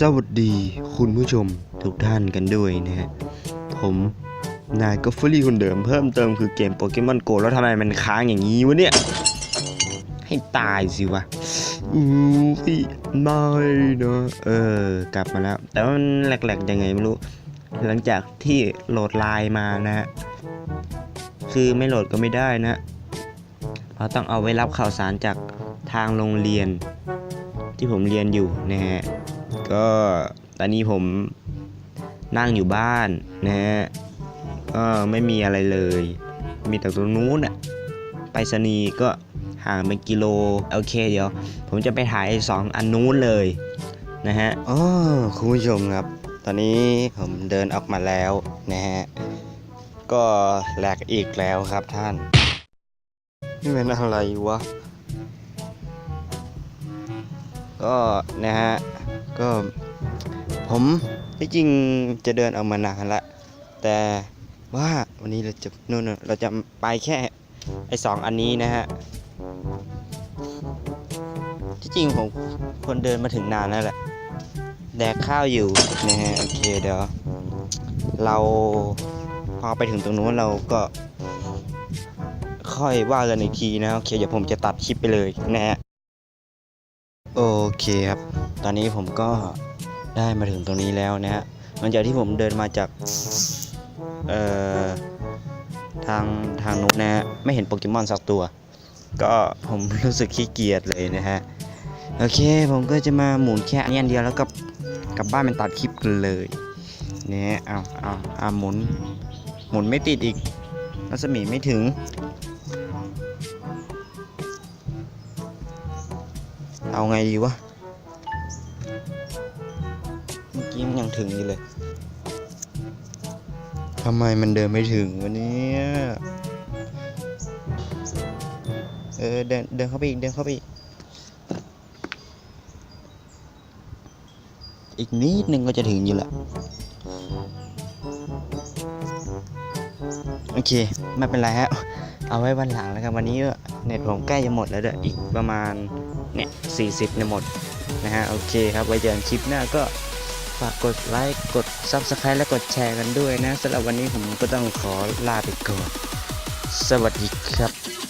สวัสดีคุณผู้ชมทุกท่านกันด้วยนะฮะ ผมนายก็ฟรี่คนเดิมเพิ่มเติมคือเกมโปเกมอนโกแล้วทำไมมันค้างอย่างนี้วะเนี่ย ให้ตายสิวะอู้ยไม่นะเออ กลับมาแล้ว แต่ว่ามันแหลกๆยังไงไม่รู้ หลังจากที่โหลดไลน์มานะฮะ คือไม่โหลดก็ไม่ได้นะเพราะต้องเอาไว้รับข่าวสารจากทางโรงเรียน ที่ผมเรียนอยู่นะฮะ ก็ตอนนี้ผมนั่งอยู่บ้านนะฮะก็ไม่มีอะไรเลย มีแต่ตรงนู้นอะไปรษณีก็ห่างเป็นกิโลโอเคเดี๋ยว ผมจะไปถ่ายสองอันนู้นเลยนะฮะอ๋อคุณผู้ชมครับ ตอนนี้ผมเดินออกมาแล้วนะฮะ ก็แหลกอีกแล้วครับท่าน นี่เป็นอะไรวะ ก็นะฮะก็ผมที่จริงจะเดินออกมานานละ แต่ว่าวันนี้เราจะนู่นเราจะไปแค่ไอ้สองอันนี้นะฮะที่จริงผมควรเดินมาถึงนานแล้วแหละแดกข้าวอยู่นะฮะโอเคเดี๋ยวเราพอไปถึงตรงนู้นเราก็ ค่อยว่ากันอีกทีนะโอเคเดี๋ยวผมจะตัดคลิปไปเลยนะฮะ โอเคครับ ตอนนี้ผมก็ได้มาถึงตรงนี้แล้วนะฮะ หลังจากที่ผมเดินมาจาก เอ่อ ทางทางนู้นนะฮะ ไม่เห็นโปเกมอนสักตัว ก็ผมรู้สึกขี้เกียจเลยนะฮะ โอเค ผมก็จะมาหมุนแค่อันนี้อันเดียวแล้วก็กลับบ้านเป็นตัดคลิปกันเลยเนี่ยเอาเอาเอาหมุน หมุนไม่ติดอีกรัศมีไม่ถึง เอาไงดีวะ เมื่อกี้มันยังถึงอยู่เลย ทำไมมันเดินไม่ถึงวันนี้เออเดินเดินเข้าไปอีกเดินเข้าไปอีก อีกนิดนึงก็จะถึงอยู่ล้วโอเค ไม่เป็นไรฮะ เอาไว้วันหลังแล้วกันวันนี้เน็ตผมใกล้จะหมดแล้วเด้ออีกประมาณเนี่ยสี่สิบเนี่ยหมดนะฮะโอเคครับไว้เจอกันคลิปหน้าก็ฝากกดไลค์กด Subscribe และกดแชร์กันด้วยนะสำหรับวันนี้ผมก็ต้องขอลาไปก่อนสวัสดีครับ